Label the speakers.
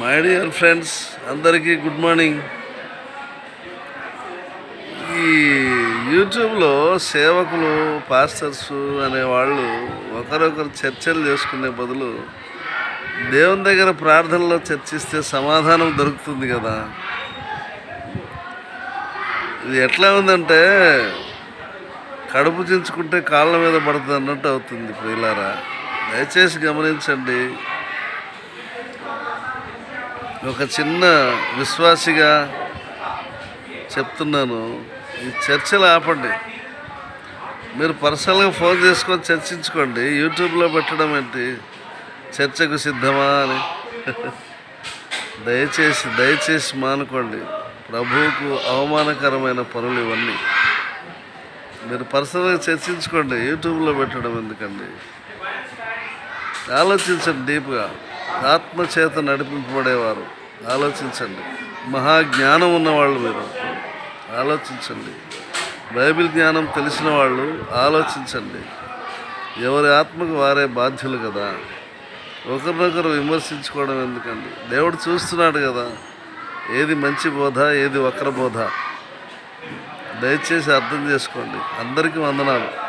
Speaker 1: My dear friends అందరికీ good morning ఈ యూట్యూబ్లో సేవకులు పాస్టర్స్ అనేవాళ్ళు ఒకరొకరు చర్చలు చేసుకునే బదులు దేవుని దగ్గర ప్రార్థనలో చర్చిస్తే సమాధానం దొరుకుతుంది కదా. ఇది ఎట్లా ఉందంటే కడుపు చించుకుంటే కాళ్ళ మీద పడుతుంది అన్నట్టు అవుతుంది ప్రియులారా. దయచేసి గమనించండి. ఒక చిన్న విశ్వాసిగా చెప్తున్నాను ఈ చర్చలు ఆపండి. మీరు పర్సనల్గా ఫోన్ చేసుకొని చర్చించుకోండి యూట్యూబ్లో పెట్టడం ఏంటి? చర్చకు సిద్ధమా అని. దయచేసి దయచేసి మానుకోండి. ప్రభువుకు అవమానకరమైన పనులు ఇవన్నీ. మీరు పర్సనల్గా చర్చించుకోండి యూట్యూబ్లో పెట్టడం ఎందుకండి? ఆలోచించండి డీప్గా. ఆత్మచేత నడిపింపబడేవారు. ఆలోచించండి. మహాజ్ఞానం ఉన్నవాళ్ళు మీరు. ఆలోచించండి. బైబిల్ జ్ఞానం తెలిసిన వాళ్ళు ఆలోచించండి. ఎవరి ఆత్మకు వారే బాధ్యులు కదా. ఒకరినొకరు విమర్శించుకోవడం ఎందుకండి? దేవుడు చూస్తున్నాడు కదా. ఏది మంచి బోధ ఏది వక్ర బోధ. దయచేసి అర్థం చేసుకోండి. అందరికీ వందనాలు.